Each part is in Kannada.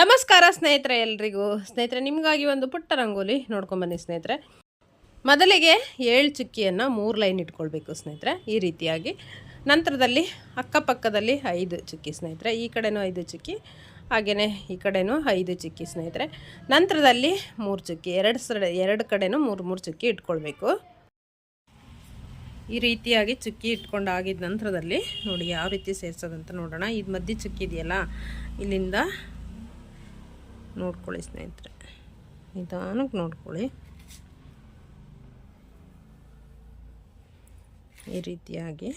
ನಮಸ್ಕಾರ ಸ್ನೇಹಿತರೆ ಎಲ್ರಿಗೂ. ಸ್ನೇಹಿತರೆ, ನಿಮಗಾಗಿ ಒಂದು ಪುಟ್ಟ ರಂಗೋಲಿ ನೋಡ್ಕೊಂಬನ್ನಿ ಸ್ನೇಹಿತರೆ. ಮೊದಲಿಗೆ ಏಳು ಚುಕ್ಕಿಯನ್ನು ಮೂರು ಲೈನ್ ಇಟ್ಕೊಳ್ಬೇಕು ಸ್ನೇಹಿತರೆ, ಈ ರೀತಿಯಾಗಿ. ನಂತರದಲ್ಲಿ ಅಕ್ಕಪಕ್ಕದಲ್ಲಿ ಐದು ಚುಕ್ಕಿ ಸ್ನೇಹಿತರೆ, ಈ ಕಡೆನೂ ಐದು ಚುಕ್ಕಿ ಹಾಗೆಯೇ ಈ ಕಡೆನೂ ಐದು ಚುಕ್ಕಿ ಸ್ನೇಹಿತರೆ. ನಂತರದಲ್ಲಿ ಮೂರು ಚುಕ್ಕಿ, ಎರಡು ಸಡೆ ಎರಡು ಕಡೆನೂ ಮೂರು ಮೂರು ಚುಕ್ಕಿ ಇಟ್ಕೊಳ್ಬೇಕು. ಈ ರೀತಿಯಾಗಿ ಚುಕ್ಕಿ ಇಟ್ಕೊಂಡು ಆಗಿದ ನಂತರದಲ್ಲಿ ನೋಡಿ ಯಾವ ರೀತಿ ಸೇರಿಸೋದಂತ ನೋಡೋಣ. ಇದು ಮಧ್ಯೆ ಚುಕ್ಕಿ ಇದೆಯಲ್ಲ, ಇಲ್ಲಿಂದ ನೋಡ್ಕೊಳ್ಳಿ ಸ್ನೇಹಿತರೆ. ನಿಧಾನಕ್ಕೆ ನೋಡ್ಕೊಳ್ಳಿ. ಈ ರೀತಿಯಾಗಿ.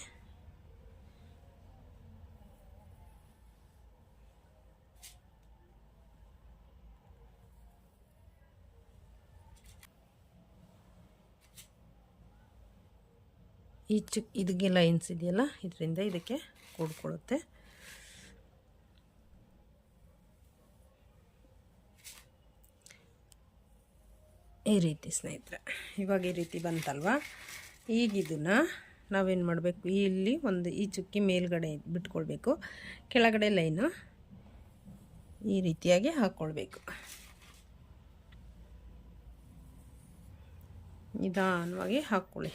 ಈ ಚಿಕ್ಕ ಇದಕ್ಕೆ ಲೈನ್ಸ್ ಇದೆಯಲ್ಲ? ಇದರಿಂದ ಇದಕ್ಕೆ ಕೂಡ್ಕೊಳ್ಳುತ್ತೆ. ಈ ರೀತಿ ಸ್ನೇಹಿತರೆ, ಇವಾಗ ಈ ರೀತಿ ಬಂತಲ್ವ? ಈಗಿದನ್ನು ನಾವೇನು ಮಾಡಬೇಕು? ಇಲ್ಲಿ ಒಂದು ಈ ಚುಕ್ಕಿ ಮೇಲ್ಗಡೆ ಬಿಟ್ಕೊಳ್ಬೇಕು. ಕೆಳಗಡೆ ಲೈನು ಈ ರೀತಿಯಾಗಿ ಹಾಕ್ಕೊಳ್ಬೇಕು ನಿಧಾನವಾಗಿ ಹಾಕ್ಕೊಳ್ಳಿ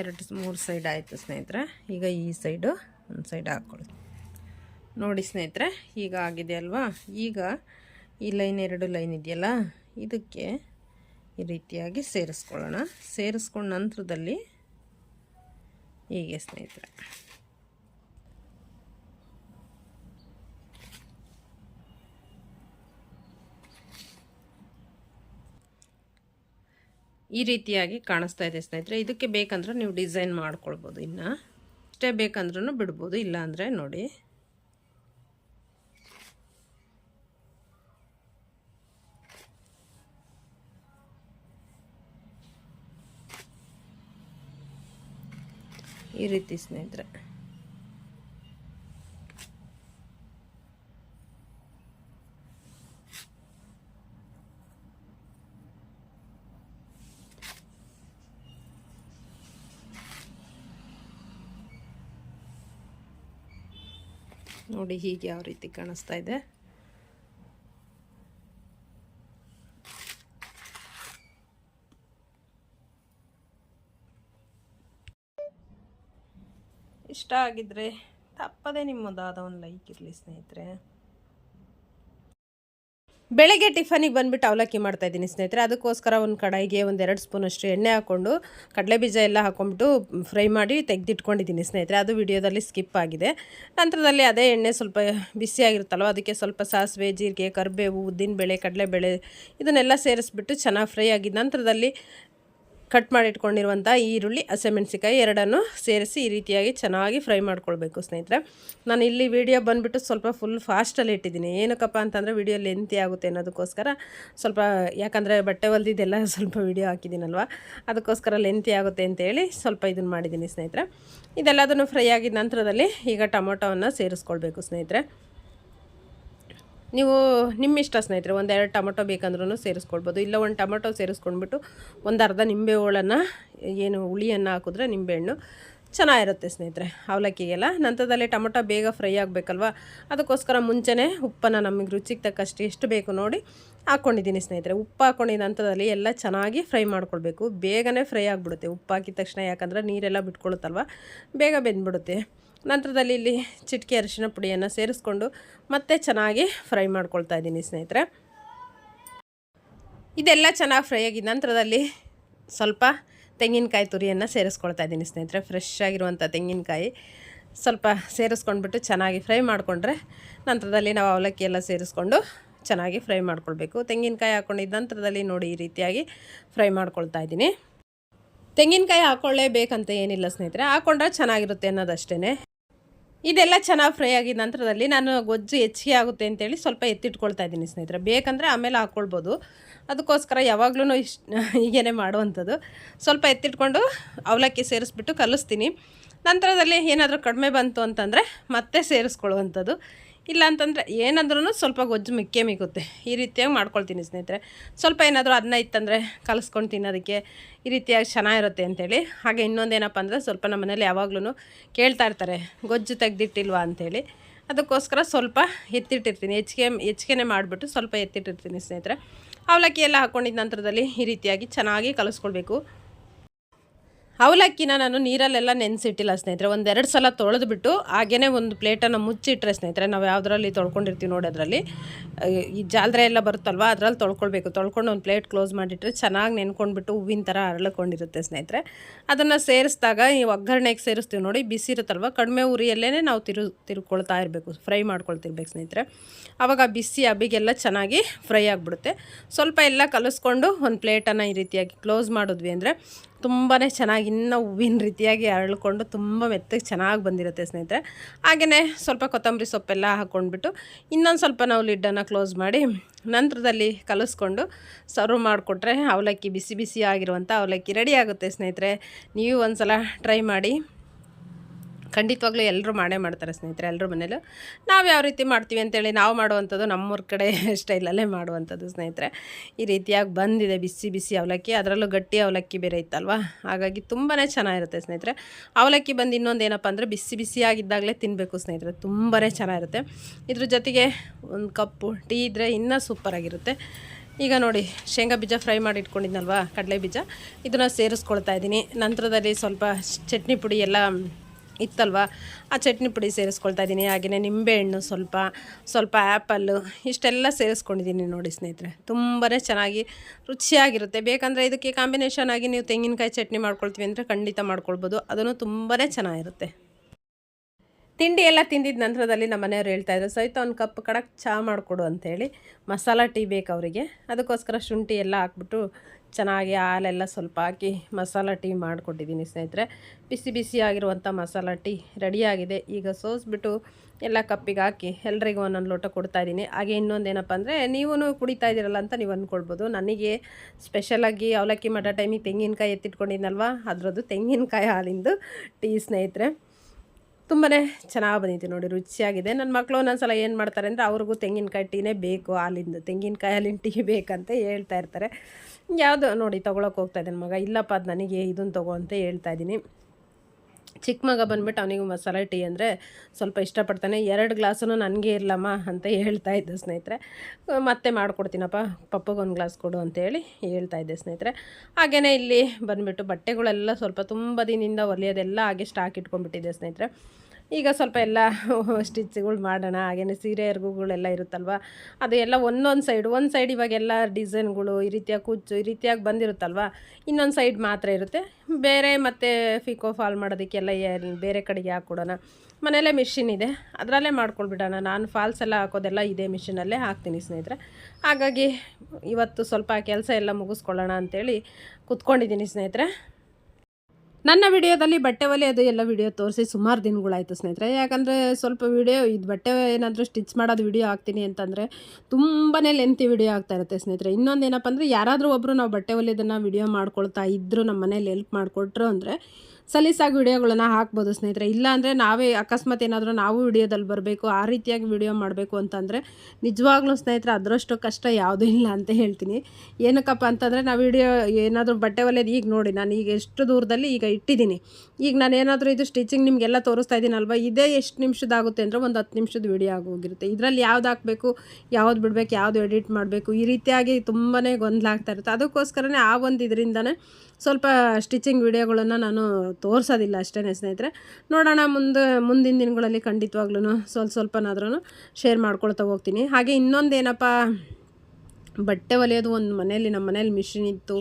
ಎರಡು, ಮೂರು ಸೈಡ್ ಆಯಿತು ಸ್ನೇಹಿತರೆ. ಈಗ ಈ ಸೈಡು ಒಂದು ಸೈಡ್ ಹಾಕ್ಕೊಳ್ಳಿ ನೋಡಿ ಸ್ನೇಹಿತರೆ, ಈಗ ಆಗಿದೆ ಅಲ್ವಾ? ಈಗ ಈ ಲೈನ್ ಎರಡು ಲೈನ್ ಇದೆಯಲ್ಲ, ಇದಕ್ಕೆ ಈ ರೀತಿಯಾಗಿ ಸೇರಿಸ್ಕೊಳ್ಳೋಣ. ಸೇರಿಸ್ಕೊಂಡ ನಂತರದಲ್ಲಿ ಹೀಗೆ ಸ್ನೇಹಿತರೆ. ಈ ರೀತಿಯಾಗಿ ಕಾಣಿಸ್ತಾ ಇದೆ ಸ್ನೇಹಿತರೆ. ಇದಕ್ಕೆ ಬೇಕಂದ್ರೆ ನೀವು ಡಿಸೈನ್ ಮಾಡ್ಕೊಳ್ಬೋದು ಇನ್ನು. ಅಷ್ಟೇ ಬೇಕಂದ್ರೂ ಬಿಡ್ಬೋದು, ಇಲ್ಲಾಂದರೆ ನೋಡಿ. ಈ ರೀತಿ ಸ್ನೇಹಿತರೆ. ನೋಡಿ ಹೀಗೆ ಯಾವ ರೀತಿ ಕಾಣಿಸ್ತಾ ಇದೆ. ಇಷ್ಟ ಆಗಿದ್ರೆ ತಪ್ಪದೇ ನಿಮ್ಮದಾದ ಒಂದು ಲೈಕ್ ಇರಲಿ ಸ್ನೇಹಿತರೆ. ಬೆಳಗ್ಗೆ ಟಿಫನಿಗೆ ಬಂದುಬಿಟ್ಟು ಅವಲಕ್ಕಿ ಮಾಡ್ತಾ ಇದ್ದೀನಿ ಸ್ನೇಹಿತರೆ. ಅದಕ್ಕೋಸ್ಕರ ಒಂದು ಕಡಾಯಿಗೆ ಒಂದು ಎರಡು ಸ್ಪೂನಷ್ಟು ಎಣ್ಣೆ ಹಾಕ್ಕೊಂಡು ಕಡಲೆ ಬೀಜ ಎಲ್ಲ ಹಾಕ್ಕೊಂಬಿಟ್ಟು ಫ್ರೈ ಮಾಡಿ ತೆಗೆದಿಟ್ಕೊಂಡಿದ್ದೀನಿ ಸ್ನೇಹಿತರೆ. ಅದು ವಿಡಿಯೋದಲ್ಲಿ ಸ್ಕಿಪ್ ಆಗಿದೆ. ನಂತರದಲ್ಲಿ ಅದೇ ಎಣ್ಣೆ ಸ್ವಲ್ಪ ಬಿಸಿಯಾಗಿರುತ್ತಲ್ವ ಅದಕ್ಕೆ ಸ್ವಲ್ಪ ಸಾಸಿವೆ, ಜೀರಿಗೆ, ಕರಿಬೇವು, ಉದ್ದಿನಬೇಳೆ, ಕಡಲೆಬೇಳೆ ಇದನ್ನೆಲ್ಲ ಸೇರಿಸ್ಬಿಟ್ಟು ಚೆನ್ನಾಗಿ ಫ್ರೈ ಆಗಿದ ನಂತರದಲ್ಲಿ ಕಟ್ ಮಾಡಿ ಇಟ್ಕೊಂಡಿರುವಂಥ ಈರುಳ್ಳಿ ಹಸಿಮೆಣ್ಸಿಕಾಯಿ ಎರಡನ್ನು ಸೇರಿಸಿ ಈ ರೀತಿಯಾಗಿ ಚೆನ್ನಾಗಿ ಫ್ರೈ ಮಾಡ್ಕೊಳ್ಬೇಕು ಸ್ನೇಹಿತರೆ. ನಾನು ಇಲ್ಲಿ ವಿಡಿಯೋ ಬಂದುಬಿಟ್ಟು ಸ್ವಲ್ಪ ಫುಲ್ ಫಾಸ್ಟಲ್ಲಿ ಇಟ್ಟಿದ್ದೀನಿ. ಏನಕ್ಕಪ್ಪ ಅಂತಂದರೆ ವಿಡಿಯೋ ಲೆಂತಿ ಆಗುತ್ತೆ ಅನ್ನೋದಕ್ಕೋಸ್ಕರ ಸ್ವಲ್ಪ, ಯಾಕಂದರೆ ಬಟ್ಟೆ ಹೊಲ್ದಿದ್ದೆಲ್ಲ ಸ್ವಲ್ಪ ವಿಡಿಯೋ ಹಾಕಿದ್ದೀನಲ್ವ? ಅದಕ್ಕೋಸ್ಕರ ಲೆಂತಿ ಆಗುತ್ತೆ ಅಂತೇಳಿ ಸ್ವಲ್ಪ ಇದನ್ನು ಮಾಡಿದ್ದೀನಿ ಸ್ನೇಹಿತರೆ. ಇದೆಲ್ಲದನ್ನು ಫ್ರೈ ಆಗಿದ ನಂತರದಲ್ಲಿ ಈಗ ಟೊಮೊಟೊವನ್ನು ಸೇರಿಸ್ಕೊಳ್ಬೇಕು ಸ್ನೇಹಿತರೆ. ನೀವು ನಿಮ್ಮ ಇಷ್ಟ ಸ್ನೇಹಿತರೆ ಒಂದೆರಡು ಟೊಮೊಟೊ ಬೇಕಂದ್ರೂ ಸೇರಿಸ್ಕೊಳ್ಬೋದು. ಇಲ್ಲ ಒಂದು ಟೊಮೊಟೊ ಸೇರಿಸ್ಕೊಂಡ್ಬಿಟ್ಟು ಒಂದು ಅರ್ಧ ನಿಂಬೆ ಹೋಳನ್ನು, ಏನು ಹುಳಿಯನ್ನು ಹಾಕಿದ್ರೆ ನಿಂಬೆಹಣ್ಣು ಚೆನ್ನಾಗಿರುತ್ತೆ ಸ್ನೇಹಿತರೆ, ಅವಲಕ್ಕಿಗೆಲ್ಲ. ನಂತರದಲ್ಲಿ ಟೊಮೊಟೊ ಬೇಗ ಫ್ರೈ ಆಗಬೇಕಲ್ವ? ಅದಕ್ಕೋಸ್ಕರ ಮುಂಚೆನೇ ಉಪ್ಪನ್ನು ನಮಗೆ ರುಚಿಗೆ ತಕ್ಕಷ್ಟು ಎಷ್ಟು ಬೇಕು ನೋಡಿ ಹಾಕ್ಕೊಂಡಿದ್ದೀನಿ ಸ್ನೇಹಿತರೆ. ಉಪ್ಪು ಹಾಕ್ಕೊಂಡಿದ್ದ ನಂತರದಲ್ಲಿ ಎಲ್ಲ ಚೆನ್ನಾಗಿ ಫ್ರೈ ಮಾಡ್ಕೊಳ್ಬೇಕು. ಬೇಗನೆ ಫ್ರೈ ಆಗಿಬಿಡುತ್ತೆ ಉಪ್ಪು ಹಾಕಿದ ತಕ್ಷಣ, ಯಾಕಂದರೆ ನೀರೆಲ್ಲ ಬಿಟ್ಕೊಳುತ್ತಲ್ವ? ಬೇಗ ಬೆಂದ್ಬಿಡುತ್ತೆ. ನಂತರದಲ್ಲಿ ಇಲ್ಲಿ ಚಿಟಿಕೆ ಅರಿಶಿನ ಪುಡಿಯನ್ನು ಸೇರಿಸ್ಕೊಂಡು ಮತ್ತೆ ಚೆನ್ನಾಗಿ ಫ್ರೈ ಮಾಡ್ಕೊಳ್ತಾ ಇದ್ದೀನಿ ಸ್ನೇಹಿತರೆ. ಇದೆಲ್ಲ ಚೆನ್ನಾಗಿ ಫ್ರೈ ಆಗಿದ ನಂತರದಲ್ಲಿ ಸ್ವಲ್ಪ ತೆಂಗಿನಕಾಯಿ ತುರಿಯನ್ನು ಸೇರಿಸ್ಕೊಳ್ತಾ ಇದ್ದೀನಿ ಸ್ನೇಹಿತರೆ. ಫ್ರೆಶ್ ಆಗಿರುವಂಥ ತೆಂಗಿನಕಾಯಿ ಸ್ವಲ್ಪ ಸೇರಿಸ್ಕೊಂಡ್ಬಿಟ್ಟು ಚೆನ್ನಾಗಿ ಫ್ರೈ ಮಾಡಿಕೊಂಡ್ರೆ ನಂತರದಲ್ಲಿ ನಾವು ಅವಲಕ್ಕಿ ಎಲ್ಲ ಸೇರಿಸ್ಕೊಂಡು ಚೆನ್ನಾಗಿ ಫ್ರೈ ಮಾಡ್ಕೊಳ್ಬೇಕು. ತೆಂಗಿನಕಾಯಿ ಹಾಕ್ಕೊಂಡಿದ್ದ ನಂತರದಲ್ಲಿ ನೋಡಿ ಈ ರೀತಿಯಾಗಿ ಫ್ರೈ ಮಾಡ್ಕೊಳ್ತಾ ಇದ್ದೀನಿ. ತೆಂಗಿನಕಾಯಿ ಹಾಕ್ಕೊಳ್ಳೇಬೇಕಂತ ಏನಿಲ್ಲ ಸ್ನೇಹಿತರೆ. ಹಾಕ್ಕೊಂಡ್ರೆ ಚೆನ್ನಾಗಿರುತ್ತೆ ಅನ್ನೋದಷ್ಟೇ ಇದೆಲ್ಲ ಚೆನ್ನಾಗಿ ಫ್ರೈ ಆಗಿದ ನಂತರದಲ್ಲಿ ನಾನು ಗೊಜ್ಜು ಹೆಚ್ಚಿಗೆ ಆಗುತ್ತೆ ಅಂತೇಳಿ ಸ್ವಲ್ಪ ಎತ್ತಿಟ್ಕೊಳ್ತಾ ಇದ್ದೀನಿ ಸ್ನೇಹಿತರೆ. ಬೇಕಂದರೆ ಆಮೇಲೆ ಹಾಕ್ಕೊಳ್ಬೋದು. ಅದಕ್ಕೋಸ್ಕರ ಯಾವಾಗ್ಲೂ ಇಷ್ಟು ಹೀಗೇ ಮಾಡುವಂಥದ್ದು. ಸ್ವಲ್ಪ ಎತ್ತಿಟ್ಕೊಂಡು ಅವಲಕ್ಕಿ ಸೇರಿಸ್ಬಿಟ್ಟು ಕಲಿಸ್ತೀನಿ. ನಂತರದಲ್ಲಿ ಏನಾದರೂ ಕಡಿಮೆ ಬಂತು ಅಂತಂದರೆ ಮತ್ತೆ ಸೇರಿಸ್ಕೊಳ್ಳುವಂಥದ್ದು. ಇಲ್ಲ ಅಂತಂದರೆ ಏನಂದ್ರೂ ಸ್ವಲ್ಪ ಗೊಜ್ಜು ಮಿಕ್ಕೇ ಮಿಗುತ್ತೆ. ಈ ರೀತಿಯಾಗಿ ಮಾಡ್ಕೊಳ್ತೀನಿ ಸ್ನೇಹಿತರೆ. ಸ್ವಲ್ಪ ಏನಾದರೂ ಅದನ್ನ ಇತ್ತಂದರೆ ಕಲಿಸ್ಕೊಂಡು ತಿನ್ನೋದಕ್ಕೆ ಈ ರೀತಿಯಾಗಿ ಚೆನ್ನಾಗಿರುತ್ತೆ ಅಂತೇಳಿ. ಹಾಗೆ ಇನ್ನೊಂದೇನಪ್ಪ ಅಂದರೆ ಸ್ವಲ್ಪ ನಮ್ಮ ಮನೇಲಿ ಯಾವಾಗ್ಲೂ ಕೇಳ್ತಾ ಇರ್ತಾರೆ, ಗೊಜ್ಜು ತೆಗ್ದಿಟ್ಟಿಲ್ವಾ ಅಂಥೇಳಿ ಅದಕ್ಕೋಸ್ಕರ ಸ್ವಲ್ಪ ಎತ್ತಿಟ್ಟಿರ್ತೀನಿ. ಹೆಚ್ಚಿಗೆ, ಹೆಚ್ಚಿಗೆನೇ ಮಾಡಿಬಿಟ್ಟು ಸ್ವಲ್ಪ ಎತ್ತಿಟ್ಟಿರ್ತೀನಿ ಸ್ನೇಹಿತರೆ. ಅವಲಕ್ಕಿ ಎಲ್ಲ ಹಾಕ್ಕೊಂಡಿದ್ದ ನಂತರದಲ್ಲಿ ಈ ರೀತಿಯಾಗಿ ಚೆನ್ನಾಗಿ ಕಲಿಸ್ಕೊಳ್ಬೇಕು. ಅವಲಕ್ಕಿನ ನಾನು ನೀರಲ್ಲೆಲ್ಲ ನೆನೆಸಿಟ್ಟಿಲ್ಲ ಸ್ನೇಹಿತರೆ. ಒಂದೆರಡು ಸಲ ತೊಳೆದ್ಬಿಟ್ಟು ಹಾಗೇ ಒಂದು ಪ್ಲೇಟನ್ನು ಮುಚ್ಚಿಟ್ಟರೆ ಸ್ನೇಹಿತರೆ, ನಾವು ಯಾವುದರಲ್ಲಿ ತೊಳ್ಕೊಂಡಿರ್ತೀವಿ ನೋಡಿ ಅದರಲ್ಲಿ. ಈ ಜಾಲ್ರೆ ಎಲ್ಲ ಬರುತ್ತಲ್ವ, ಅದರಲ್ಲಿ ತೊಳ್ಕೊಳ್ಬೇಕು. ತೊಳ್ಕೊಂಡು ಒಂದು ಪ್ಲೇಟ್ ಕ್ಲೋಸ್ ಮಾಡಿಟ್ರೆ ಚೆನ್ನಾಗಿ ನೆನ್ಕೊಂಡ್ಬಿಟ್ಟು ಹೂವಿನ ಥರ ಅರಳ್ಕೊಂಡಿರುತ್ತೆ ಸ್ನೇಹಿತರೆ. ಅದನ್ನು ಸೇರಿಸಿದಾಗ ಈ ಒಗ್ಗರಣೆಗೆ ಸೇರಿಸ್ತೀವಿ ನೋಡಿ, ಬಿಸಿ ಇರುತ್ತಲ್ವ, ಕಡಿಮೆ ಉರಿಯಲ್ಲೇ ನಾವು ತಿರು, ತಿರ್ಕೊಳ್ತಾ ಇರಬೇಕು, ಫ್ರೈ ಮಾಡ್ಕೊಳ್ತಿರ್ಬೇಕು ಸ್ನೇಹಿತರೆ. ಆವಾಗ ಬಿಸಿ ಅಬಿಗೆಲ್ಲ ಚೆನ್ನಾಗಿ ಫ್ರೈ ಆಗಿಬಿಡುತ್ತೆ. ಸ್ವಲ್ಪ ಎಲ್ಲ ಕಲಿಸ್ಕೊಂಡು ಒಂದು ಪ್ಲೇಟನ್ನು ಈ ರೀತಿಯಾಗಿ ಕ್ಲೋಸ್ ಮಾಡಿದ್ವಿ ಅಂದರೆ ತುಂಬಾ ಚೆನ್ನಾಗಿ ಇನ್ನೂ ಹೂವಿನ ರೀತಿಯಾಗಿ ಅರಳ್ಕೊಂಡು ತುಂಬ ಮೆತ್ತಗೆ ಚೆನ್ನಾಗಿ ಬಂದಿರುತ್ತೆ ಸ್ನೇಹಿತರೆ. ಹಾಗೆಯೇ ಸ್ವಲ್ಪ ಕೊತ್ತಂಬರಿ ಸೊಪ್ಪೆಲ್ಲ ಹಾಕ್ಕೊಂಡ್ಬಿಟ್ಟು ಇನ್ನೊಂದು ಸ್ವಲ್ಪ ನಾವು ಲಿಡ್ಡನ್ನು ಕ್ಲೋಸ್ ಮಾಡಿ ನಂತರದಲ್ಲಿ ಕಲಿಸ್ಕೊಂಡು ಸರ್ವ್ ಮಾಡಿಕೊಟ್ರೆ ಅವಲಕ್ಕಿ ಬಿಸಿ ಬಿಸಿ ಆಗಿರುವಂಥ ಅವಲಕ್ಕಿ ರೆಡಿ ಆಗುತ್ತೆ ಸ್ನೇಹಿತರೆ. ನೀವು ಒಂದು ಸಲ ಟ್ರೈ ಮಾಡಿ. ಖಂಡಿತವಾಗ್ಲೂ ಎಲ್ಲರೂ ಮಾಡೇ ಮಾಡ್ತಾರೆ ಸ್ನೇಹಿತರೆ ಎಲ್ಲರ ಮನೇಲೂ. ನಾವು ಯಾವ ರೀತಿ ಮಾಡ್ತೀವಿ ಅಂತೇಳಿ ನಾವು ಮಾಡುವಂಥದ್ದು ನಮ್ಮೂರ ಕಡೆ ಸ್ಟೈಲಲ್ಲೇ ಮಾಡುವಂಥದ್ದು ಸ್ನೇಹಿತರೆ. ಈ ರೀತಿಯಾಗಿ ಬಂದಿದೆ ಬಿಸಿ ಬಿಸಿ ಅವಲಕ್ಕಿ. ಅದರಲ್ಲೂ ಗಟ್ಟಿ ಅವಲಕ್ಕಿ ಬೇರೆ ಇತ್ತಲ್ವ? ಹಾಗಾಗಿ ತುಂಬಾ ಚೆನ್ನಾಗಿರುತ್ತೆ ಸ್ನೇಹಿತರೆ. ಅವಲಕ್ಕಿ ಬಂದು ಇನ್ನೊಂದು ಏನಪ್ಪ ಅಂದರೆ ಬಿಸಿ ಬಿಸಿಯಾಗಿದ್ದಾಗಲೇ ತಿನ್ನಬೇಕು ಸ್ನೇಹಿತರೆ. ತುಂಬಾ ಚೆನ್ನಾಗಿರುತ್ತೆ. ಇದ್ರ ಜೊತೆಗೆ ಒಂದು ಕಪ್ಪು ಟೀ ಇದ್ದರೆ ಇನ್ನೂ ಸೂಪರಾಗಿರುತ್ತೆ ಈಗ ನೋಡಿ, ಶೇಂಗಾ ಬೀಜ ಫ್ರೈ ಮಾಡಿ ಇಟ್ಕೊಂಡಿದ್ನಲ್ವಾ? ಕಡಲೆ ಬೀಜ. ಇದನ್ನು ಸೇರಿಸ್ಕೊಳ್ತಾ ಇದ್ದೀನಿ. ನಂತರದಲ್ಲಿ ಸ್ವಲ್ಪ ಚಟ್ನಿ ಪುಡಿ ಎಲ್ಲ ಇತ್ತಲ್ವ? ಆ ಚಟ್ನಿ ಪುಡಿ ಸೇರಿಸ್ಕೊಳ್ತಾ ಇದ್ದೀನಿ ಹಾಗೆಯೇ ನಿಂಬೆಹಣ್ಣು ಸ್ವಲ್ಪ ಸ್ವಲ್ಪ ಆ್ಯಪಲ್ಲು ಇಷ್ಟೆಲ್ಲ ಸೇರಿಸ್ಕೊಂಡಿದ್ದೀನಿ ನೋಡಿ ಸ್ನೇಹಿತರೆ. ತುಂಬಾ ಚೆನ್ನಾಗಿ ರುಚಿಯಾಗಿರುತ್ತೆ. ಬೇಕಂದರೆ ಇದಕ್ಕೆ ಕಾಂಬಿನೇಷನ್ ಆಗಿ ನೀವು ತೆಂಗಿನಕಾಯಿ ಚಟ್ನಿ ಮಾಡ್ಕೊಳ್ತೀವಿ ಅಂದರೆ ಖಂಡಿತ ಮಾಡ್ಕೊಳ್ಬೋದು. ಅದನ್ನು ತುಂಬಾ ಚೆನ್ನಾಗಿರುತ್ತೆ. ತಿಂಡಿ ಎಲ್ಲ ತಿಂದಿದ್ದ ನಂತರದಲ್ಲಿ ನಮ್ಮ ಮನೆಯವ್ರು ಹೇಳ್ತಾ ಇದ್ರು ಸಹಿತ ಒಂದು ಕಪ್ ಕಡಕ್ ಚಹಾ ಮಾಡಿಕೊಡು ಅಂಥೇಳಿ ಮಸಾಲ ಟೀ ಬೇಕು ಅವರಿಗೆ. ಅದಕ್ಕೋಸ್ಕರ ಶುಂಠಿ ಎಲ್ಲ ಹಾಕ್ಬಿಟ್ಟು ಚೆನ್ನಾಗಿ ಹಾಲೆಲ್ಲ ಸ್ವಲ್ಪ ಹಾಕಿ ಮಸಾಲ ಟೀ ಮಾಡಿಕೊಟ್ಟಿದ್ದೀನಿ ಸ್ನೇಹಿತರೆ. ಬಿಸಿ ಬಿಸಿ ಆಗಿರುವಂಥ ಮಸಾಲ ಟೀ ರೆಡಿಯಾಗಿದೆ ಈಗ ಸೋಸ್ಬಿಟ್ಟು ಎಲ್ಲ ಕಪ್ಪಿಗೆ ಹಾಕಿ ಎಲ್ರಿಗೂ ಒಂದೊಂದು ಲೋಟ ಕೊಡ್ತಾಯಿದ್ದೀನಿ ಹಾಗೆ ಇನ್ನೊಂದು ಏನಪ್ಪ ಅಂದರೆ ನೀವೂ ಕುಡಿತಾ ಇದ್ದೀರಲ್ಲ ಅಂತ ನೀವು ಅಂದ್ಕೊಳ್ಬೋದು. ನನಗೆ ಸ್ಪೆಷಲಾಗಿ ಅವಲಕ್ಕಿ ಮಾಡೋ ಟೈಮಿಗೆ ತೆಂಗಿನಕಾಯಿ ಎತ್ತಿಟ್ಕೊಂಡಿದ್ನಲ್ವ? ಅದರದ್ದು ತೆಂಗಿನಕಾಯಿ ಹಾಲಿಂದು ಟೀ ಸ್ನೇಹಿತರೆ. ತುಂಬಾ ಚೆನ್ನಾಗಿ ಬಂದಿತ್ತು ನೋಡಿ, ರುಚಿಯಾಗಿದೆ. ನನ್ನ ಮಕ್ಕಳು ಒಂದೊಂದ್ಸಲ ಏನು ಮಾಡ್ತಾರೆ ಅಂದರೆ ಅವ್ರಿಗೂ ತೆಂಗಿನಕಾಯಿ ಟೀನೇ ಬೇಕು, ಹಾಲಿಂದು, ತೆಂಗಿನಕಾಯಿ ಹಾಲಿನ ಟೀ ಬೇಕಂತ ಹೇಳ್ತಾ ಇರ್ತಾರೆ. ಯಾವುದು ನೋಡಿ ತೊಗೊಳಕ್ಕೆ ಹೋಗ್ತಾ ಇದ್ದಾನೆ ಮಗ. ಇಲ್ಲಪ್ಪ, ಅದು ನನಗೆ ಇದನ್ನು ತಗೋ ಅಂತ ಹೇಳ್ತಾ ಇದ್ದೀನಿ. ಚಿಕ್ಕ ಮಗ ಬಂದ್ಬಿಟ್ಟು ಅವನಿಗೆ ಮಸಾಲೆ ಟೀ ಅಂದರೆ ಸ್ವಲ್ಪ ಇಷ್ಟಪಡ್ತಾನೆ. ಎರಡು ಗ್ಲಾಸೂ ನನಗೆ ಇರಲಮ್ಮ ಅಂತ ಹೇಳ್ತಾ ಇದ್ದೆ ಸ್ನೇಹಿತರೆ. ಮತ್ತೆ ಮಾಡಿಕೊಡ್ತೀನಪ್ಪ ಪಪ್ಪಗೊಂದು ಗ್ಲಾಸ್ ಕೊಡು ಅಂತೇಳಿ ಹೇಳ್ತಾ ಇದ್ದೆ ಸ್ನೇಹಿತರೆ. ಹಾಗೆಯೇ ಇಲ್ಲಿ ಬಂದುಬಿಟ್ಟು ಬಟ್ಟೆಗಳೆಲ್ಲ ಸ್ವಲ್ಪ ತುಂಬ ದಿನದಿಂದ ಒಲೆಯೋದೆಲ್ಲ ಹಾಗೆ ಸ್ಟಾಕ್ ಇಟ್ಕೊಂಡ್ಬಿಟ್ಟಿದೆ ಸ್ನೇಹಿತರೆ. ಈಗ ಸ್ವಲ್ಪ ಎಲ್ಲ ಸ್ಟಿಚ್ಗಳು ಮಾಡೋಣ ಹಾಗೆಯೇ ಸೀರೆ ಅರ್ಗುಗಳೆಲ್ಲ ಇರುತ್ತಲ್ವ? ಅದು ಎಲ್ಲ ಒಂದೊಂದು ಸೈಡ್ ಒಂದು ಸೈಡ್ ಇವಾಗೆಲ್ಲ ಡಿಸೈನ್ಗಳು ಈ ರೀತಿಯಾಗಿ ಕುಚ್ಚು ಈ ರೀತಿಯಾಗಿ ಬಂದಿರುತ್ತಲ್ವ? ಇನ್ನೊಂದು ಸೈಡ್ ಮಾತ್ರ ಇರುತ್ತೆ. ಬೇರೆ ಮತ್ತು ಫಿಕೋ ಫಾಲ್ ಮಾಡೋದಕ್ಕೆಲ್ಲ ಬೇರೆ ಕಡೆಗೆ ಹಾಕ್ಕೊಡೋಣ. ಮನೆಯಲ್ಲೇ ಮಿಷಿನ್ ಇದೆ. ಅದರಲ್ಲೇ ಮಾಡ್ಕೊಳ್ಬಿಡೋಣ. ನಾನು ಫಾಲ್ಸ್ ಎಲ್ಲ ಹಾಕೋದೆಲ್ಲ ಇದೇ ಮಿಷಿನಲ್ಲೇ ಹಾಕ್ತೀನಿ ಸ್ನೇಹಿತರೆ. ಹಾಗಾಗಿ ಇವತ್ತು ಸ್ವಲ್ಪ ಕೆಲಸ ಎಲ್ಲ ಮುಗಿಸ್ಕೊಳ್ಳೋಣ ಅಂಥೇಳಿ ಕುತ್ಕೊಂಡಿದ್ದೀನಿ ಸ್ನೇಹಿತರೆ. ನನ್ನ ವಿಡಿಯೋದಲ್ಲಿ ಬಟ್ಟೆ ಅದು ಎಲ್ಲ ವಿಡಿಯೋ ತೋರಿಸಿ ಸುಮಾರು ದಿನಗಳಾಯಿತು ಸ್ನೇಹಿತರೆ. ಯಾಕಂದರೆ ಸ್ವಲ್ಪ ವಿಡಿಯೋ ಇದು ಬಟ್ಟೆ ಏನಾದರೂ ಸ್ಟಿಚ್ ಮಾಡೋದು ವಿಡಿಯೋ ಹಾಕ್ತೀನಿ ಅಂತಂದರೆ ತುಂಬಾ ಲೆಂತಿ ವಿಡಿಯೋ ಆಗ್ತಾ ಇರುತ್ತೆ ಸ್ನೇಹಿತರೆ. ಇನ್ನೊಂದು ಏನಪ್ಪ ಅಂದರೆ ಯಾರಾದರೂ ಒಬ್ಬರು ನಾವು ಬಟ್ಟೆ ಒಲೆದನ್ನು ವಿಡಿಯೋ ಮಾಡ್ಕೊಳ್ತಾ ಇದ್ದರು ನಮ್ಮ ಮನೇಲಿ ಹೆಲ್ಪ್ ಮಾಡಿಕೊಟ್ರು ಅಂದರೆ ಸಲೀಸಾಗಿ ವಿಡಿಯೋಗಳನ್ನ ಹಾಕ್ಬೋದು ಸ್ನೇಹಿತರೆ. ಇಲ್ಲ ಅಂದರೆ ನಾವೇ ಅಕಸ್ಮಾತ್ ಏನಾದರೂ ನಾವು ವಿಡಿಯೋದಲ್ಲಿ ಬರಬೇಕು, ಆ ರೀತಿಯಾಗಿ ವಿಡಿಯೋ ಮಾಡಬೇಕು ಅಂತಂದರೆ ನಿಜವಾಗ್ಲೂ ಸ್ನೇಹಿತರೆ ಅದರಷ್ಟು ಕಷ್ಟ ಯಾವುದೂ ಇಲ್ಲ ಅಂತ ಹೇಳ್ತೀನಿ. ಏನಕ್ಕಪ್ಪ ಅಂತಂದರೆ ನಾವು ವಿಡಿಯೋ ಏನಾದರೂ ಬಟ್ಟೆ ಒಲೆದು ಈಗ ನೋಡಿ, ನಾನು ಈಗ ಎಷ್ಟು ದೂರದಲ್ಲಿ ಈಗ ಇಟ್ಟಿದ್ದೀನಿ. ಈಗ ನಾನು ಏನಾದರೂ ಇದು ಸ್ಟಿಚಿಂಗ್ ನಿಮಗೆಲ್ಲ ತೋರಿಸ್ತಾ ಇದ್ದೀನಲ್ವ, ಇದೇ ಎಷ್ಟು ನಿಮಿಷದಾಗುತ್ತೆ ಅಂದರೆ ಒಂದು ಹತ್ತು ನಿಮಿಷದ ವಿಡಿಯೋ ಆಗೋಗಿರುತ್ತೆ. ಇದರಲ್ಲಿ ಯಾವ್ದು ಹಾಕಬೇಕು, ಯಾವ್ದು ಬಿಡಬೇಕು, ಯಾವುದು ಎಡಿಟ್ ಮಾಡಬೇಕು, ಈ ರೀತಿಯಾಗಿ ತುಂಬಾ ಗೊಂದಲ ಆಗ್ತಾ ಇರುತ್ತೆ. ಅದಕ್ಕೋಸ್ಕರನೇ ಆ ಒಂದು ಇದರಿಂದನೇ ಸ್ವಲ್ಪ ಸ್ಟಿಚಿಂಗ್ ವಿಡಿಯೋಗಳನ್ನು ನಾನು ತೋರಿಸೋದಿಲ್ಲ ಅಷ್ಟೇ ಸ್ನೇಹಿತರೆ. ನೋಡೋಣ ಮುಂದೆ, ಮುಂದಿನ ದಿನಗಳಲ್ಲಿ ಖಂಡಿತವಾಗ್ಲೂ ಸ್ವಲ್ಪ ಸ್ವಲ್ಪನಾದ್ರೂ ಶೇರ್ ಮಾಡ್ಕೊಳ್ತಾ ಹೋಗ್ತೀನಿ. ಹಾಗೆ ಇನ್ನೊಂದು ಏನಪ್ಪ ಬಟ್ಟೆ ಒಲೆಯೋದು ಒಂದು ಮನೇಲಿ ನಮ್ಮ ಮನೇಲಿ ಮಿಷಿನ್ ಇತ್ತು.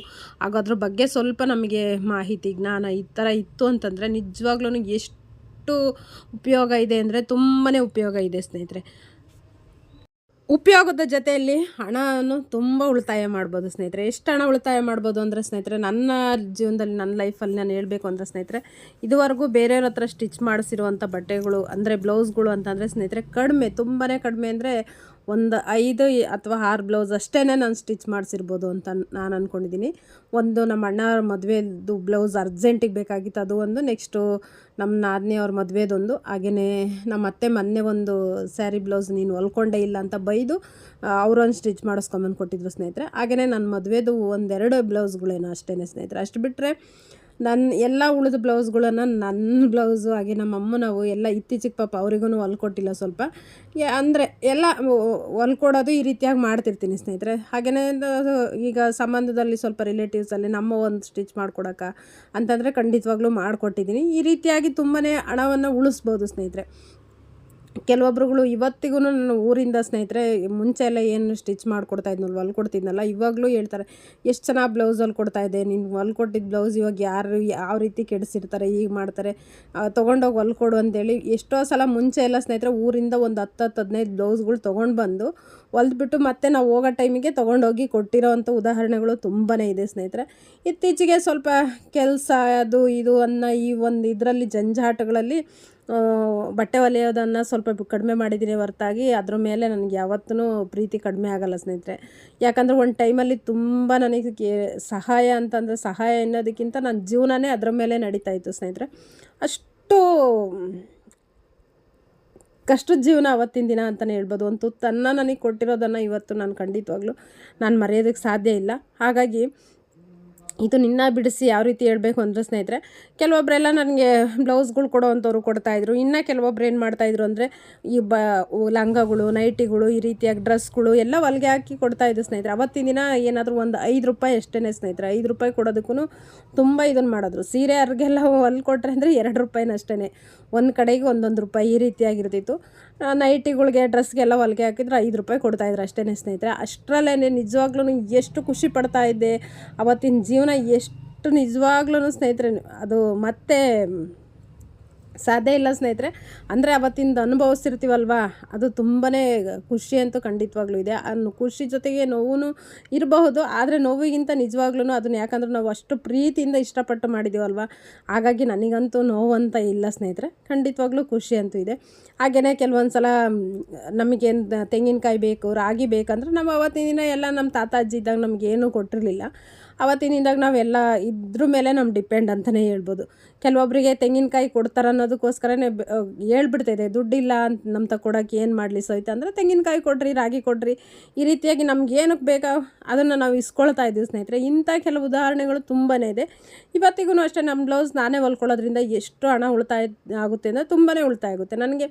ಆಗ ಅದ್ರ ಬಗ್ಗೆ ಸ್ವಲ್ಪ ನಮಗೆ ಮಾಹಿತಿ, ಜ್ಞಾನ ಈ ಥರ ಇತ್ತು ಅಂತಂದರೆ ನಿಜವಾಗ್ಲೂ ಎಷ್ಟು ಉಪಯೋಗ ಇದೆ ಅಂದರೆ ತುಂಬಾ ಉಪಯೋಗ ಇದೆ ಸ್ನೇಹಿತರೆ. ಉಪಯೋಗದ ಜೊತೆಯಲ್ಲಿ ಹಣವನ್ನು ತುಂಬ ಉಳಿತಾಯ ಮಾಡ್ಬೋದು ಸ್ನೇಹಿತರೆ. ಎಷ್ಟು ಹಣ ಉಳಿತಾಯ ಮಾಡ್ಬೋದು ಅಂದರೆ ಸ್ನೇಹಿತರೆ, ನನ್ನ ಜೀವನದಲ್ಲಿ, ನನ್ನ ಲೈಫಲ್ಲಿ ನಾನು ಹೇಳಬೇಕು ಅಂದರೆ ಸ್ನೇಹಿತರೆ, ಇದುವರೆಗೂ ಬೇರೆಯವ್ರ ಹತ್ರ ಸ್ಟಿಚ್ ಮಾಡಿಸಿರುವಂಥ ಬಟ್ಟೆಗಳು ಅಂದರೆ ಬ್ಲೌಸ್ಗಳು ಅಂತಂದರೆ ಸ್ನೇಹಿತರೆ ಕಡಿಮೆ ತುಂಬಾ ಕಡಿಮೆ ಅಂದರೆ ಒಂದು ಐದು ಅಥವಾ ಆರು ಬ್ಲೌಸ್ ಅಷ್ಟೇ ನಾನು ಸ್ಟಿಚ್ ಮಾಡಿಸಿರ್ಬೋದು ಅಂತ ನಾನು ಅಂದ್ಕೊಂಡಿದ್ದೀನಿ ಒಂದು ನಮ್ಮ ಅಣ್ಣ ಮದುವೆದು ಬ್ಲೌಸ್ ಅರ್ಜೆಂಟಿಗೆ ಬೇಕಾಗಿತ್ತು, ಅದು ಒಂದು. ನೆಕ್ಸ್ಟು ನಮ್ಮ ನಾದಿನಿಯವ್ರ ಮದುವೆದೊಂದು. ಹಾಗೆಯೇ ನಮ್ಮ ಅತ್ತೆ ಮೊನ್ನೆ ಒಂದು ಸ್ಯಾರಿ ಬ್ಲೌಸ್ ನೀನು ಹೊಲ್ಕೊಂಡೇ ಇಲ್ಲ ಅಂತ ಬೈದು ಅವರೊಂದು ಸ್ಟಿಚ್ ಮಾಡಿಸ್ಕೊಂಬಂದು ಕೊಟ್ಟಿದ್ರು ಸ್ನೇಹಿತರೆ. ಹಾಗೆಯೇ ನನ್ನ ಮದುವೆದು ಒಂದೆರಡು ಬ್ಲೌಸ್ಗಳೇನೋ ಅಷ್ಟೇ ಸ್ನೇಹಿತರೆ. ಅಷ್ಟು ಬಿಟ್ಟರೆ ನನ್ನ ಎಲ್ಲ ಉಳಿದ ಬ್ಲೌಸ್ಗಳನ್ನು ನನ್ನ ಬ್ಲೌಸು ಹಾಗೆ ನಮ್ಮ ಅಮ್ಮನವು ಎಲ್ಲ ಇತ್ತೀಚೆಗೆ ಪಾಪ ಅವ್ರಿಗೂ ಹೊಲ್ಕೊಟ್ಟಿಲ್ಲ ಸ್ವಲ್ಪ. ಅಂದರೆ ಎಲ್ಲ ಹೊಲ್ಕೊಡೋದು ಈ ರೀತಿಯಾಗಿ ಮಾಡ್ತಿರ್ತೀನಿ ಸ್ನೇಹಿತರೆ. ಹಾಗೆಯೇ ಈಗ ಸಂಬಂಧದಲ್ಲಿ ಸ್ವಲ್ಪ ರಿಲೇಟಿವ್ಸಲ್ಲಿ ನಮ್ಮ ಒಂದು ಸ್ಟಿಚ್ ಮಾಡ್ಕೊಡೋಕೆ ಅಂತಂದರೆ ಖಂಡಿತವಾಗ್ಲೂ ಮಾಡಿಕೊಟ್ಟಿದ್ದೀನಿ ಈ ರೀತಿಯಾಗಿ ತುಂಬಾ ಹಣವನ್ನು ಉಳಿಸ್ಬೋದು ಸ್ನೇಹಿತರೆ. ಕೆಲವೊಬ್ರುಗಳು ಇವತ್ತಿಗೂ ನನ್ನ ಊರಿಂದ ಸ್ನೇಹಿತರೆ, ಮುಂಚೆ ಎಲ್ಲ ಏನು ಸ್ಟಿಚ್ ಮಾಡಿಕೊಡ್ತಾ ಇದ್ನಲ್ವ ಹೊಲ್ಕೊಡ್ತಿದ್ನಲ್ಲ ಇವಾಗಲೂ ಹೇಳ್ತಾರೆ, ಎಷ್ಟು ಚೆನ್ನಾಗಿ ಬ್ಲೌಸ್ ಹೊಲ್ಕೊಡ್ತಾ ಇದೆ ನೀನು ಹೊಲ್ಕೊಟ್ಟಿದ್ದ ಬ್ಲೌಸ್ ಇವಾಗ ಯಾರು ಯಾವ ರೀತಿ ಕೆಡಿಸಿರ್ತಾರೆ ಈಗ ಮಾಡ್ತಾರೆ ತೊಗೊಂಡೋಗಿ ಹೊಲ್ಕೊಡು ಅಂತೇಳಿ ಎಷ್ಟೋ ಸಲ ಮುಂಚೆ ಎಲ್ಲ ಸ್ನೇಹಿತರೆ ಊರಿಂದ ಒಂದು ಹತ್ತು ಹತ್ತು ಹದಿನೈದು ಬ್ಲೌಸ್ಗಳು ತೊಗೊಂಡು ಬಂದು ಹೊಲ್ದ್ಬಿಟ್ಟು ಮತ್ತೆ ನಾವು ಹೋಗೋ ಟೈಮಿಗೆ ತೊಗೊಂಡೋಗಿ ಕೊಟ್ಟಿರೋವಂಥ ಉದಾಹರಣೆಗಳು ತುಂಬಾ ಇದೆ ಸ್ನೇಹಿತರೆ. ಇತ್ತೀಚೆಗೆ ಸ್ವಲ್ಪ ಕೆಲಸ, ಅದು ಇದು ಅನ್ನೋ ಈ ಒಂದು ಇದರಲ್ಲಿ ಜಂಜಾಟಗಳಲ್ಲಿ ಬಟ್ಟೆ ಹೊಲಿಯೋದನ್ನು ಸ್ವಲ್ಪ ಕಡಿಮೆ ಮಾಡಿದ್ದೀನಿ ಹೊರತಾಗಿ, ಅದ್ರ ಮೇಲೆ ನನಗೆ ಯಾವತ್ತೂ ಪ್ರೀತಿ ಕಡಿಮೆ ಆಗಲ್ಲ ಸ್ನೇಹಿತರೆ. ಯಾಕಂದರೆ ಒಂದು ಟೈಮಲ್ಲಿ ತುಂಬ ನನಗೆ ಸಹಾಯ ಅಂತಂದರೆ ಸಹಾಯ ಅನ್ನೋದಕ್ಕಿಂತ ನನ್ನ ಜೀವನನೇ ಅದ್ರ ಮೇಲೆ ನಡೀತಾ ಇತ್ತು ಸ್ನೇಹಿತರೆ. ಅಷ್ಟು ಕಷ್ಟದ ಜೀವನ ಅವತ್ತಿನ ದಿನ ಅಂತಲೇ ಹೇಳ್ಬೋದು. ಒಂದು ತುತ್ತನ್ನು ನನಗೆ ಕೊಟ್ಟಿರೋದನ್ನು ಇವತ್ತು ನಾನು ಖಂಡಿತವಾಗ್ಲೂ ನಾನು ಮರೆಯೋದಕ್ಕೆ ಸಾಧ್ಯ ಇಲ್ಲ. ಹಾಗಾಗಿ ಇದು ನಿನ್ನ ಬಿಡಿಸಿ ಯಾವ ರೀತಿ ಹೇಳಬೇಕು ಅಂದರೆ ಸ್ನೇಹಿತರೆ ಕೆಲವೊಬ್ಬರೆಲ್ಲ ನನಗೆ ಬ್ಲೌಸ್ಗಳು ಕೊಡೋವಂಥವ್ರು ಕೊಡ್ತಾಯಿದ್ರು ಇನ್ನು ಕೆಲವೊಬ್ರು ಏನು ಮಾಡ್ತಾಯಿದ್ರು ಅಂದರೆ ಈ ಬ ಲಂಗಗಳು, ನೈಟಿಗಳು, ಈ ರೀತಿಯಾಗಿ ಡ್ರೆಸ್ಗಳು ಎಲ್ಲ ಹೊಲಿಗೆ ಹಾಕಿ ಕೊಡ್ತಾಯಿದ್ರು ಸ್ನೇಹಿತರೆ. ಅವತ್ತಿನ ದಿನ ಏನಾದರೂ ಒಂದು ಐದು ರೂಪಾಯಿ ಅಷ್ಟೇ ಸ್ನೇಹಿತರೆ. ಐದು ರೂಪಾಯಿ ಕೊಡೋದಕ್ಕೂ ತುಂಬ ಇದನ್ನು ಮಾಡಿದ್ರು. ಸೀರೆ ಅವ್ರಿಗೆಲ್ಲ ಹೊಲ್ಕೊಟ್ರೆ ಅಂದರೆ ಎರಡು ರೂಪಾಯಿನ ಅಷ್ಟೇ ಒಂದು ಕಡೆಗೆ ಒಂದೊಂದು ರೂಪಾಯಿ ಈ ರೀತಿಯಾಗಿರ್ತಿತ್ತು. ನೈಟಿಗಳಿಗೆ, ಡ್ರೆಸ್ಗೆಲ್ಲ ಹೊಲಿಗೆ ಹಾಕಿದ್ರೆ ಐದು ರೂಪಾಯಿ ಕೊಡ್ತಾಯಿದ್ರು ಅಷ್ಟೇ ಸ್ನೇಹಿತರೆ. ಅಷ್ಟರಲ್ಲೇ ನಿಜವಾಗ್ಲೂ ಎಷ್ಟು ಖುಷಿ ಪಡ್ತಾ ಇದ್ದೆ, ಅವತ್ತಿನ ಜೀವನ ಎಷ್ಟು ನಿಜವಾಗ್ಲೂ ಸ್ನೇಹಿತರೆ, ಅದು ಮತ್ತೆ ಸಾಧ್ಯ ಇಲ್ಲ ಸ್ನೇಹಿತರೆ. ಅಂದರೆ ಅವತ್ತಿಂದ ಅನುಭವಿಸ್ತಿರ್ತೀವಲ್ವಾ? ಅದು ತುಂಬಾ ಖುಷಿ ಅಂತೂ ಖಂಡಿತವಾಗ್ಲೂ ಇದೆ. ಖುಷಿ ಜೊತೆಗೆ ನೋವು ಇರಬಹುದು, ಆದರೆ ನೋವಿಗಿಂತ ನಿಜವಾಗ್ಲೂ ಅದನ್ನ ಯಾಕಂದ್ರೆ ನಾವು ಅಷ್ಟು ಪ್ರೀತಿಯಿಂದ ಇಷ್ಟಪಟ್ಟು ಮಾಡಿದ್ದೀವಲ್ವ ಹಾಗಾಗಿ ನನಗಂತೂ ನೋವು ಅಂತ ಇಲ್ಲ ಸ್ನೇಹಿತರೆ. ಖಂಡಿತವಾಗ್ಲೂ ಖುಷಿ ಅಂತೂ ಇದೆ. ಹಾಗೆಯೇ ಕೆಲವೊಂದು ಸಲ ನಮಗೇನು ತೆಂಗಿನಕಾಯಿ ಬೇಕು, ರಾಗಿ ಬೇಕಂದ್ರೆ ನಾವು ಅವತ್ತಿನ ದಿನ ಎಲ್ಲ ನಮ್ಮ ತಾತ, ಅಜ್ಜಿ ಇದ್ದಾಗ ನಮಗೇನು ಕೊಟ್ಟಿರಲಿಲ್ಲ. ಅವತ್ತಿನಿಂದಾಗ ನಾವೆಲ್ಲ ಇದ್ರ ಮೇಲೆ ನಮ್ಮ ಡಿಪೆಂಡ್ ಅಂತಲೇ ಹೇಳ್ಬೋದು. ಕೆಲವೊಬ್ಬರಿಗೆ ತೆಂಗಿನಕಾಯಿ ಕೊಡ್ತಾರೆ ಅನ್ನೋದಕ್ಕೋಸ್ಕರನೇ ಹೇಳ್ಬಿಡ್ತಾಯಿದೆ ದುಡ್ಡಿಲ್ಲ ಅಂತ ನಮ್ಮ ತಗೊಡೋಕೆ ಏನು ಮಾಡಲಿ ಸೋಯ್ತ ಅಂದರೆ ತೆಂಗಿನಕಾಯಿ ಕೊಡ್ರಿ, ರಾಗಿ ಕೊಡ್ರಿ. ಈ ರೀತಿಯಾಗಿ ನಮ್ಗೆ ಏನಕ್ಕೆ ಬೇಕೋ ಅದನ್ನು ನಾವು ಇಸ್ಕೊಳ್ತಾ ಇದ್ದೀವಿ ಸ್ನೇಹಿತರೆ. ಇಂಥ ಕೆಲವು ಉದಾಹರಣೆಗಳು ತುಂಬಾ ಇದೆ. ಇವತ್ತಿಗೂ ಅಷ್ಟೇ ನಮ್ಮ ಬ್ಲೌಸ್ ನಾನೇ ಹೊಲ್ಕೊಳ್ಳೋದ್ರಿಂದ ಎಷ್ಟು ಹಣ ಉಳಿತಾಯ, ಆಗುತ್ತೆ ಅಂದರೆ ತುಂಬಾ ಉಳಿತಾಯ ಆಗುತ್ತೆ. ನನಗೆ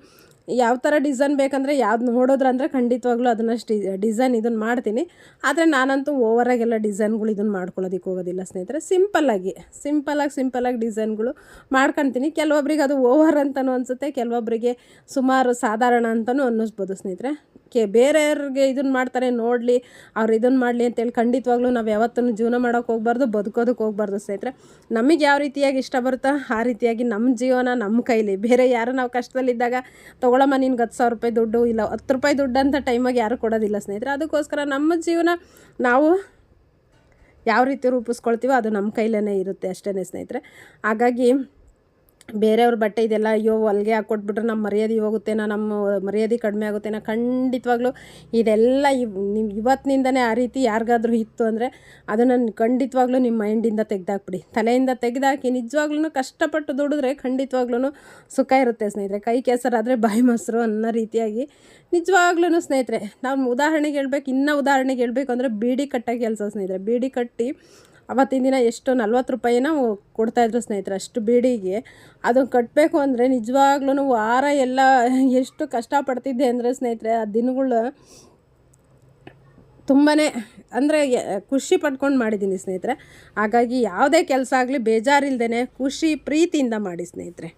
ಯಾವ ಥರ ಡಿಸೈನ್ ಬೇಕಂದರೆ ಯಾವ್ದು ನೋಡೋದ್ರಂದ್ರೆ ಖಂಡಿತವಾಗ್ಲೂ ಅದನ್ನು ಸ್ಟಿ ಡಿಸೈನ್ ಇದನ್ನು ಮಾಡ್ತೀನಿ. ಆದರೆ ನಾನಂತೂ ಓವರಾಗೆಲ್ಲ ಡಿಸೈನ್ಗಳು ಇದನ್ನು ಮಾಡ್ಕೊಳ್ಳೋದಕ್ಕೆ ಹೋಗೋದಿಲ್ಲ ಸ್ನೇಹಿತರೆ. ಸಿಂಪಲ್ಲಾಗಿ ಸಿಂಪಲ್ಲಾಗಿ ಸಿಂಪಲ್ಲಾಗಿ ಡಿಸೈನ್ಗಳು ಮಾಡ್ಕೊತೀನಿ. ಕೆಲವೊಬ್ರಿಗೆ ಅದು ಓವರ್ ಅಂತಲೂ ಅನಿಸುತ್ತೆ ಕೆಲವೊಬ್ಬರಿಗೆ ಸುಮಾರು ಸಾಧಾರಣ ಅಂತಲೂ ಅನ್ನಿಸ್ಬೋದು ಸ್ನೇಹಿತರೆ. ಕೆ, ಬೇರೆಯವ್ರಿಗೆ ಇದನ್ನು ಮಾಡ್ತಾರೆ, ನೋಡಲಿ, ಅವ್ರು ಇದನ್ನು ಮಾಡಲಿ ಅಂತೇಳಿ ಖಂಡಿತವಾಗ್ಲೂ ನಾವು ಯಾವತ್ತೂ ಜೀವನ ಮಾಡೋಕೆ ಹೋಗ್ಬಾರ್ದು ಬದುಕೋದಕ್ಕೆ ಹೋಗ್ಬಾರ್ದು ಸ್ನೇಹಿತರೆ. ನಮಗೆ ಯಾವ ರೀತಿಯಾಗಿ ಇಷ್ಟ ಬರುತ್ತೋ ಆ ರೀತಿಯಾಗಿ ನಮ್ಮ ಜೀವನ ನಮ್ಮ ಕೈಲಿ. ಬೇರೆ ಯಾರು ನಾವು ಕಷ್ಟದಲ್ಲಿದ್ದಾಗ ತೊಗೊಳಮ್ಮ, ನಿನ್ಗೆ ಹತ್ತು ಸಾವಿರ ರೂಪಾಯಿ ದುಡ್ಡು, ಇಲ್ಲ ಹತ್ತು ರೂಪಾಯಿ ದುಡ್ಡು ಅಂತ ಟೈಮಾಗಿ ಯಾರು ಕೊಡೋದಿಲ್ಲ ಸ್ನೇಹಿತರೆ. ಅದಕ್ಕೋಸ್ಕರ ನಮ್ಮ ಜೀವನ ನಾವು ಯಾವ ರೀತಿ ರೂಪಿಸ್ಕೊಳ್ತೀವೋ ಅದು ನಮ್ಮ ಕೈಲೇ ಇರುತ್ತೆ ಅಷ್ಟೇ ಸ್ನೇಹಿತರೆ. ಹಾಗಾಗಿ ಬೇರೆಯವ್ರ ಬಟ್ಟೆ ಇದೆಲ್ಲ, ಅಯ್ಯೋ, ಹೊಲಿಗೆ ಹಾಕ್ಕೊಟ್ಬಿಟ್ರೆ ನಮ್ಮ ಮರ್ಯಾದೆ ಹೋಗುತ್ತೇನೋ ನಮ್ಮ ಮರ್ಯಾದೆ ಕಡಿಮೆ ಆಗುತ್ತೇನೋ ಖಂಡಿತವಾಗ್ಲೂ ಇದೆಲ್ಲ ಇವ್ ನಿಮ್ಮ ಇವತ್ತಿನಿಂದನೇ ಆ ರೀತಿ ಯಾರಿಗಾದ್ರೂ ಇತ್ತು ಅಂದರೆ ಅದನ್ನು ಖಂಡಿತವಾಗ್ಲೂ ನಿಮ್ಮ ಮೈಂಡಿಂದ ತೆಗೆದಾಕ್ಬಿಡಿ. ತಲೆಯಿಂದ ತೆಗೆದಾಕಿ ನಿಜವಾಗ್ಲೂ ಕಷ್ಟಪಟ್ಟು ದುಡಿದ್ರೆ ಖಂಡಿತವಾಗ್ಲೂ ಸುಖ ಇರುತ್ತೆ ಸ್ನೇಹಿತರೆ. ಕೈ ಕೆಸರಾದರೆ ಬಾಯಿ ಮೊಸರು ಅನ್ನೋ ರೀತಿಯಾಗಿ ನಿಜವಾಗ್ಲೂ ಸ್ನೇಹಿತರೆ ನಾವು ಉದಾಹರಣೆಗೆ ಹೇಳ್ಬೇಕು, ಇನ್ನೂ ಉದಾಹರಣೆಗೆ ಹೇಳ್ಬೇಕು ಅಂದರೆ ಬೀಡಿ ಕಟ್ಟೋ ಕೆಲಸ ಸ್ನೇಹಿತರೆ. ಬೀಡಿ ಕಟ್ಟಿ ಅವತ್ತಿನ ದಿನ ಎಷ್ಟು ನಲ್ವತ್ತು ರೂಪಾಯಿನ ಕೊಡ್ತಾಯಿದ್ರು ಸ್ನೇಹಿತರೆ, ಅಷ್ಟು ಬೀಡಿಗೆ. ಅದನ್ನು ಕಟ್ಟಬೇಕು ಅಂದರೆ ನಿಜವಾಗ್ಲೂ ವಾರ ಎಲ್ಲ ಎಷ್ಟು ಕಷ್ಟಪಡ್ತಿದ್ದೆ ಅಂದರೆ ಸ್ನೇಹಿತರೆ, ಆ ದಿನಗಳು ತುಂಬಾ ಅಂದರೆ ಖುಷಿ ಪಡ್ಕೊಂಡು ಮಾಡಿದ್ದೀನಿ ಸ್ನೇಹಿತರೆ. ಹಾಗಾಗಿ ಯಾವುದೇ ಕೆಲಸ ಆಗಲಿ ಬೇಜಾರಿಲ್ದೇ ಖುಷಿ ಪ್ರೀತಿಯಿಂದ ಮಾಡಿ ಸ್ನೇಹಿತರೆ.